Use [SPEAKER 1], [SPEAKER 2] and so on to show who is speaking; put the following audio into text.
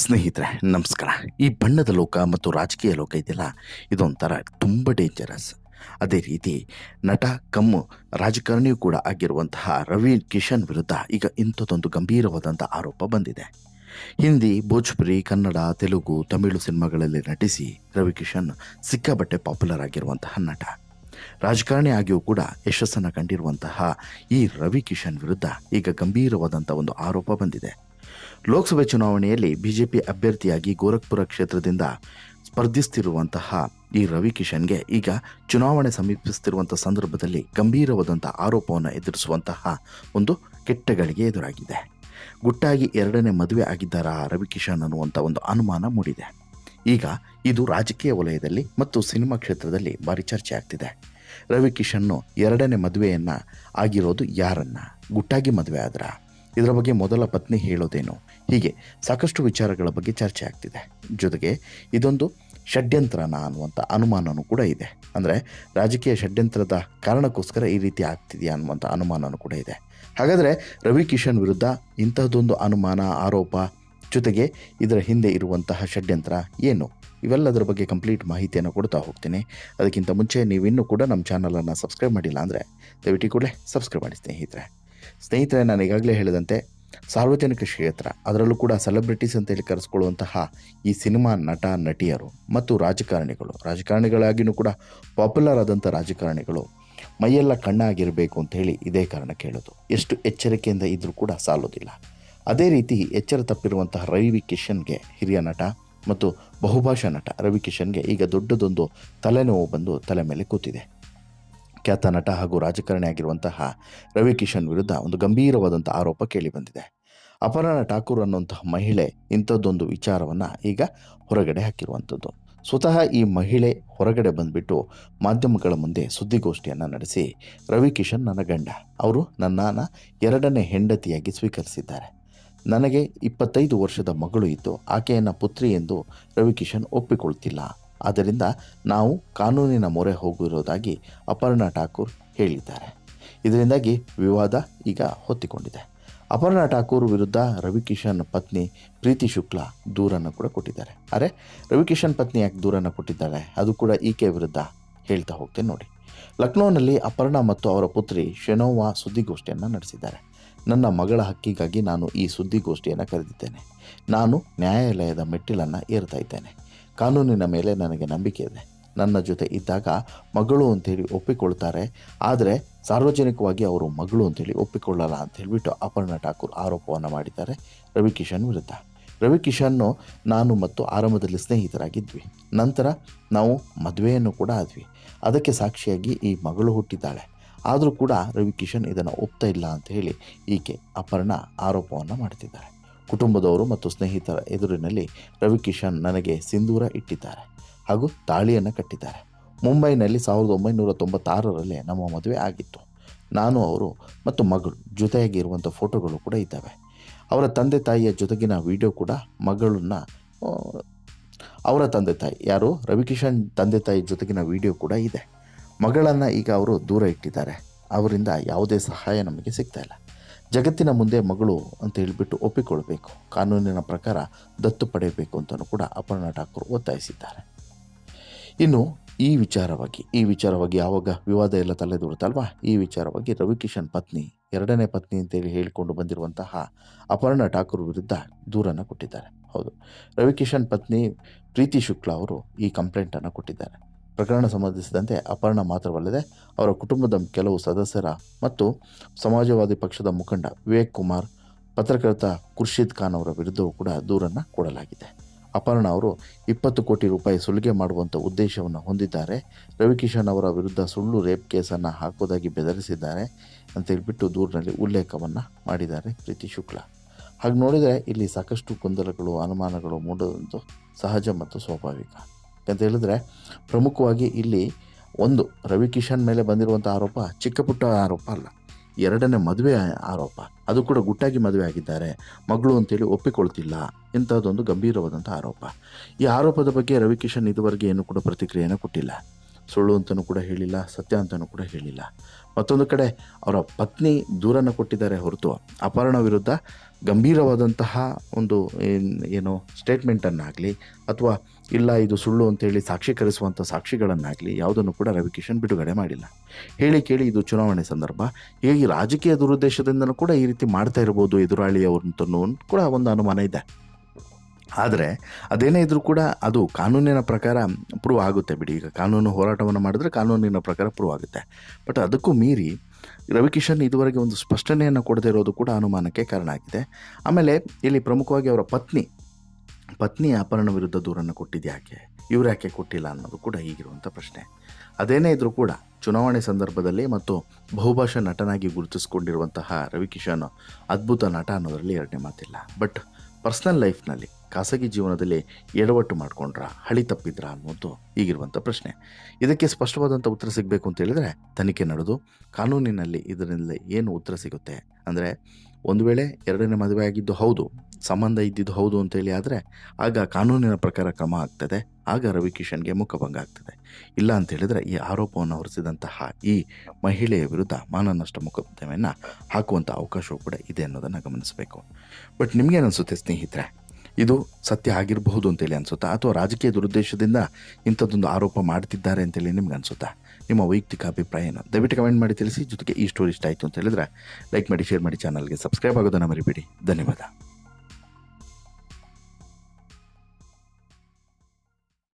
[SPEAKER 1] ಸ್ನೇಹಿತರೆ, ನಮಸ್ಕಾರ. ಈ ಬಣ್ಣದ ಲೋಕ ಮತ್ತು ರಾಜಕೀಯ ಲೋಕ ಇದೆಯಲ್ಲ, ಇದೊಂಥರ ತುಂಬ ಡೇಂಜರಸ್ ಅದೇ ರೀತಿ ನಟ, ಕಮ್ಮ ರಾಜಕಾರಣಿಯೂ ಕೂಡ ಆಗಿರುವಂತಹ ರವಿ ಕಿಶನ್ ವಿರುದ್ಧ ಈಗ ಇಂಥದ್ದೊಂದು ಗಂಭೀರವಾದಂಥ ಆರೋಪ ಬಂದಿದೆ. ಹಿಂದಿ, ಭೋಜ್ಪುರಿ, ಕನ್ನಡ, ತೆಲುಗು, ತಮಿಳು ಸಿನಿಮಾಗಳಲ್ಲಿ ನಟಿಸಿ ರವಿ ಕಿಶನ್ ಸಿಕ್ಕಾಬಟ್ಟೆ ಪಾಪ್ಯುಲರ್ ಆಗಿರುವಂತಹ ನಟ. ರಾಜಕಾರಣಿ ಆಗಿಯೂ ಕೂಡ ಯಶಸ್ಸನ್ನು ಕಂಡಿರುವಂತಹ ಈ ರವಿ ಕಿಶನ್ ವಿರುದ್ಧ ಈಗ ಗಂಭೀರವಾದಂಥ ಒಂದು ಆರೋಪ ಬಂದಿದೆ. ಲೋಕಸಭೆ ಚುನಾವಣೆಯಲ್ಲಿ ಬಿಜೆಪಿ ಅಭ್ಯರ್ಥಿಯಾಗಿ ಗೋರಖ್ಪುರ ಕ್ಷೇತ್ರದಿಂದ ಸ್ಪರ್ಧಿಸ್ತಿರುವಂತಹ ಈ ರವಿ ಕಿಶನ್ಗೆ ಈಗ ಚುನಾವಣೆ ಸಮೀಪಿಸುತ್ತಿರುವಂತಹ ಸಂದರ್ಭದಲ್ಲಿ ಗಂಭೀರವಾದಂತಹ ಆರೋಪವನ್ನು ಎದುರಿಸುವಂತಹ ಒಂದು ಕೆಟ್ಟ ಗಳಿಗೆ ಎದುರಾಗಿದೆ. ಗುಟ್ಟಾಗಿ ಎರಡನೇ ಮದುವೆ ಆಗಿದ್ದಾರಾ ರವಿ ಕಿಶನ್ ಅನ್ನುವಂಥ ಒಂದು ಅನುಮಾನ ಮೂಡಿದೆ. ಈಗ ಇದು ರಾಜಕೀಯ ವಲಯದಲ್ಲಿ ಮತ್ತು ಸಿನಿಮಾ ಕ್ಷೇತ್ರದಲ್ಲಿ ಭಾರಿ ಚರ್ಚೆ ಆಗ್ತಿದೆ. ರವಿ ಕಿಶನ್ನು ಎರಡನೇ ಮದುವೆಯನ್ನು ಆಗಿರೋದು ಯಾರನ್ನ? ಗುಟ್ಟಾಗಿ ಮದುವೆ ಆದ್ರ? ಇದರ ಬಗ್ಗೆ ಮೊದಲ ಪತ್ನಿ ಹೇಳೋದೇನು? ಹೀಗೆ ಸಾಕಷ್ಟು ವಿಚಾರಗಳ ಬಗ್ಗೆ ಚರ್ಚೆ ಆಗ್ತಿದೆ. ಜೊತೆಗೆ ಇದೊಂದು ಷಡ್ಯಂತ್ರನ ಅನ್ನುವಂಥ ಅನುಮಾನವೂ ಕೂಡ ಇದೆ. ಅಂದರೆ ರಾಜಕೀಯ ಷಡ್ಯಂತ್ರದ ಕಾರಣಕ್ಕೋಸ್ಕರ ಈ ರೀತಿ ಆಗ್ತಿದೆಯಾ ಅನ್ನುವಂಥ ಅನುಮಾನವೂ ಕೂಡ ಇದೆ. ಹಾಗಾದರೆ ರವಿ ಕಿಶನ್ ವಿರುದ್ಧ ಇಂತಹದ್ದೊಂದು ಅನುಮಾನ, ಆರೋಪ ಜೊತೆಗೆ ಇದರ ಹಿಂದೆ ಇರುವಂತಹ ಷಡ್ಯಂತ್ರ ಏನು? ಇವೆಲ್ಲದರ ಬಗ್ಗೆ ಕಂಪ್ಲೀಟ್ ಮಾಹಿತಿಯನ್ನು ಕೊಡ್ತಾ ಹೋಗ್ತೀನಿ. ಅದಕ್ಕಿಂತ ಮುಂಚೆ ನೀವಿನ್ನೂ ಕೂಡ ನಮ್ಮ ಚಾನಲನ್ನು ಸಬ್ಸ್ಕ್ರೈಬ್ ಮಾಡಿಲ್ಲ ಅಂದರೆ ದಯವಿಟ್ಟು ಕೂಡಲೇ ಸಬ್ಸ್ಕ್ರೈಬ್ ಮಾಡಿ ಸ್ನೇಹಿತರೆ. ಸ್ನೇಹಿತರೆ, ನಾನು ಈಗಾಗಲೇ ಹೇಳಿದಂತೆ ಸಾರ್ವಜನಿಕ ಕ್ಷೇತ್ರ, ಅದರಲ್ಲೂ ಕೂಡ ಸೆಲೆಬ್ರಿಟೀಸ್ ಅಂತ ಹೇಳಿ ಕರೆಸ್ಕೊಳ್ಳುವಂತಹ ಈ ಸಿನಿಮಾ ನಟ, ನಟಿಯರು ಮತ್ತು ರಾಜಕಾರಣಿಗಳು. ರಾಜಕಾರಣಿಗಳಾಗಿಯೂ ಕೂಡ ಪಾಪ್ಯುಲರ್ ಆದಂಥ ರಾಜಕಾರಣಿಗಳು ಮೈಯೆಲ್ಲ ಕಣ್ಣಾಗಿರಬೇಕು ಅಂತ ಹೇಳಿ ಇದೇ ಕಾರಣ ಕೇಳೋದು. ಎಷ್ಟು ಎಚ್ಚರಿಕೆಯಿಂದ ಇದ್ದರೂ ಕೂಡ ಸಾಲೋದಿಲ್ಲ. ಅದೇ ರೀತಿ ಎಚ್ಚರ ತಪ್ಪಿರುವಂತಹ ರವಿ ಕಿಶನ್ಗೆ ಹಿರಿಯ ನಟ ಮತ್ತು ಬಹುಭಾಷಾ ನಟ ರವಿ ಕಿಶನ್ಗೆ ಈಗ ದೊಡ್ಡದೊಂದು ತಲೆನೋವು ಬಂದು ತಲೆ ಮೇಲೆ ಕೂತಿದೆ. ಖ್ಯಾತ ನಟ ಹಾಗೂ ರಾಜಕಾರಣಿ ಆಗಿರುವಂತಹ ರವಿಕಿಶನ್ ವಿರುದ್ಧ ಒಂದು ಗಂಭೀರವಾದಂಥ ಆರೋಪ ಕೇಳಿಬಂದಿದೆ ಅಪರ್ಣ ಠಾಕೂರ್ ಅನ್ನುವಂತಹ ಮಹಿಳೆ ಇಂಥದ್ದೊಂದು ವಿಚಾರವನ್ನು ಈಗ ಹೊರಗಡೆ ಹಾಕಿರುವಂಥದ್ದು. ಸ್ವತಃ ಈ ಮಹಿಳೆ ಹೊರಗಡೆ ಬಂದುಬಿಟ್ಟು ಮಾಧ್ಯಮಗಳ ಮುಂದೆ ಸುದ್ದಿಗೋಷ್ಠಿಯನ್ನು ನಡೆಸಿ ರವಿಕಿಶನ್ ನನ್ನ ಗಂಡ, ಅವರು ನನ್ನನ್ನು ಎರಡನೇ ಹೆಂಡತಿಯಾಗಿ ಸ್ವೀಕರಿಸಿದ್ದಾರೆ. ನನಗೆ ಇಪ್ಪತ್ತೈದು ವರ್ಷದ ಮಗಳು ಇದ್ದು, ಆಕೆಯನ್ನು ಪುತ್ರಿ ಎಂದು ರವಿಕಿಶನ್ ಒಪ್ಪಿಕೊಳ್ತಿಲ್ಲ. ಆದ್ದರಿಂದ ನಾವು ಕಾನೂನಿನ ಮೊರೆ ಹೋಗಿರೋದಾಗಿ ಅಪರ್ಣಾ ಠಾಕೂರ್ ಹೇಳಿದ್ದಾರೆ. ಇದರಿಂದಾಗಿ ವಿವಾದ ಈಗ ಹೊತ್ತಿಕೊಂಡಿದೆ. ಅಪರ್ಣಾ ಠಾಕೂರ್ ವಿರುದ್ಧ ರವಿಕಿಶನ್ ಪತ್ನಿ ಪ್ರೀತಿ ಶುಕ್ಲಾ ದೂರನ್ನು ಕೂಡ ಕೊಟ್ಟಿದ್ದಾರೆ. ಅರೆ, ರವಿಕಿಶನ್ ಪತ್ನಿ ಯಾಕೆ ದೂರನ್ನು ಕೊಟ್ಟಿದ್ದಾರೆ? ಅದು ಕೂಡ ಈಕೆ ವಿರುದ್ಧ ಹೇಳ್ತಾ ಹೋಗ್ತೇನೆ ನೋಡಿ. ಲಕ್ನೋನಲ್ಲಿ ಅಪರ್ಣಾ ಮತ್ತು ಅವರ ಪುತ್ರಿ ಶೆನೋವಾ ಸುದ್ದಿಗೋಷ್ಠಿಯನ್ನು ನಡೆಸಿದ್ದಾರೆ. ನನ್ನ ಮಗಳ ಹಕ್ಕಿಗಾಗಿ ನಾನು ಈ ಸುದ್ದಿಗೋಷ್ಠಿಯನ್ನು ಕರೆದಿದ್ದೇನೆ. ನಾನು ನ್ಯಾಯಾಲಯದ ಮೆಟ್ಟಿಲನ್ನು ಏರ್ತಾ ಇದ್ದೇನೆ. ಕಾನೂನಿನ ಮೇಲೆ ನನಗೆ ನಂಬಿಕೆ ಇದೆ. ನನ್ನ ಜೊತೆ ಇದ್ದಾಗ ಮಗಳು ಅಂತೇಳಿ ಒಪ್ಪಿಕೊಳ್ತಾರೆ. ಆದರೆ ಸಾರ್ವಜನಿಕವಾಗಿ ಅವರು ಮಗಳು ಅಂತೇಳಿ ಒಪ್ಪಿಕೊಳ್ಳಲ್ಲ ಅಂತ ಹೇಳಿಬಿಟ್ಟು ಅಪರ್ಣ ಠಾಕೂರ್ ಆರೋಪವನ್ನು ಮಾಡಿದ್ದಾರೆ. ರವಿಕಿಶನ್ ವಿರುದ್ಧ. ರವಿ ಕಿಶನ್ನು ನಾನು ಮತ್ತು ಆರಂಭದಲ್ಲಿ ಸ್ನೇಹಿತರಾಗಿದ್ವಿ. ನಂತರ ನಾವು ಮದುವೆಯನ್ನು ಕೂಡ ಆದ್ವಿ. ಅದಕ್ಕೆ ಸಾಕ್ಷಿಯಾಗಿ ಈ ಮಗಳು ಹುಟ್ಟಿದ್ದಾಳೆ. ಆದರೂ ಕೂಡ ರವಿಕಿಶನ್ ಇದನ್ನು ಒಪ್ತಾ ಇಲ್ಲ ಅಂತ ಹೇಳಿ ಈಕೆ ಅಪರ್ಣ ಆರೋಪವನ್ನು ಮಾಡ್ತಿದ್ದಾರೆ. ಕುಟುಂಬದವರು ಮತ್ತು ಸ್ನೇಹಿತರ ಎದುರಿನಲ್ಲಿ ರವಿಕಿಶನ್ ನನಗೆ ಸಿಂಧೂರ ಇಟ್ಟಿದ್ದಾರೆ ಹಾಗೂ ತಾಳಿಯನ್ನು ಕಟ್ಟಿದ್ದಾರೆ. ಮುಂಬೈನಲ್ಲಿ ಸಾವಿರದ ಒಂಬೈನೂರ ತೊಂಬತ್ತಾರರಲ್ಲಿ ನಮ್ಮ ಮದುವೆ ಆಗಿತ್ತು. ನಾನು, ಅವರು ಮತ್ತು ಮಗಳು ಜೊತೆಯಾಗಿ ಇರುವಂಥ ಫೋಟೋಗಳು ಕೂಡ ಇದ್ದಾವೆ. ಅವರ ತಂದೆ ತಾಯಿಯ ಜೊತೆಗಿನ ವಿಡಿಯೋ ಕೂಡ ಮಗಳನ್ನ ಅವರ ತಂದೆ ತಾಯಿ, ಯಾರು? ರವಿಕಿಶನ್ ತಂದೆ ತಾಯಿ ಜೊತೆಗಿನ ವಿಡಿಯೋ ಕೂಡ ಇದೆ. ಮಗಳನ್ನು ಈಗ ಅವರು ದೂರ ಇಟ್ಟಿದ್ದಾರೆ. ಅವರಿಂದ ಯಾವುದೇ ಸಹಾಯ ನಮಗೆ ಸಿಗ್ತಾ ಇಲ್ಲ. ಜಗತ್ತಿನ ಮುಂದೆ ಮಗಳು ಅಂತ ಹೇಳಿಬಿಟ್ಟು ಒಪ್ಪಿಕೊಳ್ಬೇಕು. ಕಾನೂನಿನ ಪ್ರಕಾರ ದತ್ತು ಪಡೆಯಬೇಕು ಅಂತಲೂ ಕೂಡ ಅಪರ್ಣಾ ಠಾಕೂರ್ ಒತ್ತಾಯಿಸಿದ್ದಾರೆ. ಇನ್ನು ಈ ವಿಚಾರವಾಗಿ ಈ ವಿಚಾರವಾಗಿ ಯಾವಾಗ ವಿವಾದ ಎಲ್ಲ ತಲೆದೂರುತ್ತಲ್ವಾ? ಈ ವಿಚಾರವಾಗಿ ರವಿಕಿಶನ್ ಪತ್ನಿ, ಎರಡನೇ ಪತ್ನಿ ಅಂತೇಳಿ ಹೇಳಿಕೊಂಡು ಬಂದಿರುವಂತಹ ಅಪರ್ಣಾ ಠಾಕೂರ್ ವಿರುದ್ಧ ದೂರನ್ನು ಕೊಟ್ಟಿದ್ದಾರೆ. ಹೌದು. ರವಿಕಿಶನ್ ಪತ್ನಿ ಪ್ರೀತಿ ಶುಕ್ಲಾ ಅವರು ಈ ಕಂಪ್ಲೇಂಟನ್ನು ಕೊಟ್ಟಿದ್ದಾರೆ. ಪ್ರಕರಣ ಸಂಬಂಧಿಸಿದಂತೆ ಅಪರ್ಣ ಮಾತ್ರವಲ್ಲದೆ ಅವರ ಕುಟುಂಬದ ಕೆಲವು ಸದಸ್ಯರ ಮತ್ತು ಸಮಾಜವಾದಿ ಪಕ್ಷದ ಮುಖಂಡ ವಿವೇಕ್ ಕುಮಾರ್, ಪತ್ರಕರ್ತ ಖುರ್ಷಿದ್ ಖಾನ್ ಅವರ ವಿರುದ್ಧವೂ ಕೂಡ ದೂರನ್ನು ಕೊಡಲಾಗಿದೆ. ಅಪರ್ಣ ಅವರು ಇಪ್ಪತ್ತು ಕೋಟಿ ರೂಪಾಯಿ ಸುಲಿಗೆ ಮಾಡುವಂಥ ಉದ್ದೇಶವನ್ನು ಹೊಂದಿದ್ದಾರೆ. ರವಿಕಿಶನ್ ಅವರ ವಿರುದ್ಧ ಸುಳ್ಳು ರೇಪ್ ಕೇಸನ್ನು ಹಾಕೋದಾಗಿ ಬೆದರಿಸಿದ್ದಾರೆ ಅಂತ ಹೇಳಿಬಿಟ್ಟು ದೂರಿನಲ್ಲಿ ಉಲ್ಲೇಖವನ್ನು ಮಾಡಿದ್ದಾರೆ ಪ್ರೀತಿ ಶುಕ್ಲಾ. ಹಾಗೆ ನೋಡಿದರೆ ಇಲ್ಲಿ ಸಾಕಷ್ಟು ಗೊಂದಲಗಳು, ಅನುಮಾನಗಳು ಮೂಡೋದಂತೂ ಸಹಜ ಮತ್ತು ಸ್ವಾಭಾವಿಕ. ಅಂತ ಹೇಳಿದ್ರೆ ಪ್ರಮುಖವಾಗಿ ಇಲ್ಲಿ ಒಂದು ರವಿ ಕಿಶನ್ ಮೇಲೆ ಬಂದಿರುವಂಥ ಆರೋಪ ಚಿಕ್ಕ ಪುಟ್ಟ ಆರೋಪ ಅಲ್ಲ, ಎರಡನೇ ಮದುವೆ ಆರೋಪ. ಅದು ಕೂಡ ಗುಟ್ಟಾಗಿ ಮದುವೆ ಆಗಿದ್ದಾರೆ, ಮಗಳು ಅಂತೇಳಿ ಒಪ್ಪಿಕೊಳ್ತಿಲ್ಲ ಇಂಥದ್ದೊಂದು ಗಂಭೀರವಾದಂಥ ಆರೋಪ. ಈ ಆರೋಪದ ಬಗ್ಗೆ ರವಿ ಕಿಶನ್ ಇದುವರೆಗೆ ಏನು ಕೂಡ ಪ್ರತಿಕ್ರಿಯೆಯನ್ನು ಕೊಟ್ಟಿಲ್ಲ. ಸುಳ್ಳು ಅಂತಲೂ ಕೂಡ ಹೇಳಿಲ್ಲ, ಸತ್ಯ ಅಂತಲೂ ಕೂಡ ಹೇಳಿಲ್ಲ. ಮತ್ತೊಂದು ಕಡೆ ಅವರ ಪತ್ನಿ ದೂರನ್ನು ಕೊಟ್ಟಿದ್ದಾರೆ ಹೊರತು ಅಪಹರಣ ವಿರುದ್ಧ ಗಂಭೀರವಾದಂತಹ ಒಂದು ಏನ್ ಸ್ಟೇಟ್ಮೆಂಟನ್ನಾಗಲಿ ಅಥವಾ ಇಲ್ಲ ಇದು ಸುಳ್ಳು ಅಂತೇಳಿ ಸಾಕ್ಷೀಕರಿಸುವಂಥ ಸಾಕ್ಷಿಗಳನ್ನಾಗಲಿ ಯಾವುದನ್ನು ಕೂಡ ರವಿಕಿಶನ್ ಬಿಡುಗಡೆ ಮಾಡಿಲ್ಲ. ಹೇಳಿ ಕೇಳಿ ಇದು ಚುನಾವಣೆ ಸಂದರ್ಭ. ಹೇಗೆ ರಾಜಕೀಯ ದುರುದ್ದೇಶದಿಂದಲೂ ಕೂಡ ಈ ರೀತಿ ಮಾಡ್ತಾ ಇರ್ಬೋದು ಎದುರಾಳಿಯವ್ರಂತನೂ ಕೂಡ ಒಂದು ಅನುಮಾನ ಇದೆ. ಆದರೆ ಅದೇನೇ ಇದ್ರೂ ಕೂಡ ಅದು ಕಾನೂನಿನ ಪ್ರಕಾರ ಪ್ರೂವ್ ಆಗುತ್ತೆ ಬಿಡಿ. ಈಗ ಕಾನೂನು ಹೋರಾಟವನ್ನು ಮಾಡಿದ್ರೆ ಕಾನೂನಿನ ಪ್ರಕಾರ ಪ್ರೂವ್ ಆಗುತ್ತೆ. ಬಟ್ ಅದಕ್ಕೂ ಮೀರಿ ರವಿಕಿಶನ್ ಇದುವರೆಗೆ ಒಂದು ಸ್ಪಷ್ಟನೆಯನ್ನು ಕೊಡದೇ ಇರೋದು ಕೂಡ ಅನುಮಾನಕ್ಕೆ ಕಾರಣ ಆಗಿದೆ. ಆಮೇಲೆ ಇಲ್ಲಿ ಪ್ರಮುಖವಾಗಿ ಅವರ ಪತ್ನಿ ಪತ್ನಿ ಅಪಹರಣ ವಿರುದ್ಧ ದೂರನ್ನು ಕೊಟ್ಟಿದ್ದು ಯಾಕೆ? ಇವ್ರು ಯಾಕೆ ಕೊಟ್ಟಿಲ್ಲ ಅನ್ನೋದು ಕೂಡ ಈಗಿರುವಂಥ ಪ್ರಶ್ನೆ. ಅದೇನೇ ಇದ್ರೂ ಕೂಡ ಚುನಾವಣೆ ಸಂದರ್ಭದಲ್ಲಿ ಮತ್ತು ಬಹುಭಾಷಾ ನಟನಾಗಿ ಗುರುತಿಸಿಕೊಂಡಿರುವಂತಹ ರವಿಕಿಶನ್ ಅದ್ಭುತ ನಟ ಅನ್ನೋದರಲ್ಲಿ ಎರಡನೇ ಮಾತಿಲ್ಲ. ಬಟ್ ಪರ್ಸ್ನಲ್ ಲೈಫ್ನಲ್ಲಿ ಖಾಸಗಿ ಜೀವನದಲ್ಲಿ ಎಡವಟ್ಟು ಮಾಡ್ಕೊಂಡ್ರ ಹಳಿ ತಪ್ಪಿದ್ರ ಅನ್ನೋದು ಈಗಿರುವಂಥ ಪ್ರಶ್ನೆ. ಇದಕ್ಕೆ ಸ್ಪಷ್ಟವಾದಂಥ ಉತ್ತರ ಸಿಗಬೇಕು ಅಂತ ಹೇಳಿದ್ರೆ, ತನಿಖೆ ನಡೆದು ಕಾನೂನಿನಲ್ಲಿ ಇದರಿಂದ ಏನು ಉತ್ತರ ಸಿಗುತ್ತೆ? ಅಂದರೆ, ಒಂದು ವೇಳೆ ಎರಡನೇ ಮದುವೆ ಆಗಿದ್ದು ಹೌದು, ಸಂಬಂಧ ಇದ್ದಿದ್ದು ಹೌದು ಅಂತೇಳಿ ಆದರೆ, ಆಗ ಕಾನೂನಿನ ಪ್ರಕಾರ ಕ್ರಮ ಆಗ್ತದೆ, ಆಗ ರವಿಕಿಶನ್ಗೆ ಮುಖಭಂಗ ಆಗ್ತದೆ. ಇಲ್ಲ ಅಂತ ಹೇಳಿದ್ರೆ ಈ ಆರೋಪವನ್ನು ಹೊರಿಸಿದಂತಹ ಈ ಮಹಿಳೆಯ ವಿರುದ್ಧ ಮಾನನಷ್ಟ ಮೊಕದ್ದಮೆಯನ್ನು ಹಾಕುವಂಥ ಅವಕಾಶವೂ ಕೂಡ ಇದೆ ಅನ್ನೋದನ್ನು ಗಮನಿಸಬೇಕು. ಬಟ್ ನಿಮಗೇನು ಅನಿಸುತ್ತೆ ಸ್ನೇಹಿತರೆ? ಇದು ಸತ್ಯ ಆಗಿರಬಹುದು ಅಂತೇಳಿ ಅನಿಸುತ್ತಾ? ಅಥವಾ ರಾಜಕೀಯ ದುರುದ್ದೇಶದಿಂದ ಇಂಥದ್ದೊಂದು ಆರೋಪ ಮಾಡ್ತಿದ್ದಾರೆ ಅಂತೇಳಿ ನಿಮ್ಗೆ ಅನಿಸುತ್ತಾ? ನಿಮ್ಮ ವೈಯಕ್ತಿಕ ಅಭಿಪ್ರಾಯ ಏನು ದಯವಿಟ್ಟು ಕಮೆಂಟ್ ಮಾಡಿ ತಿಳಿಸಿ. ಜೊತೆಗೆ ಈ ಸ್ಟೋರಿ ಇಷ್ಟ ಆಯಿತು ಅಂತ ಹೇಳಿದ್ರೆ ಲೈಕ್ ಮಾಡಿ ಶೇರ್ ಮಾಡಿ ಚಾನಲ್ಗೆ ಸಬ್ಸ್ಕ್ರೈಬ್ ಆಗೋದನ್ನು ಮರಿಬೇಡಿ. ಧನ್ಯವಾದ.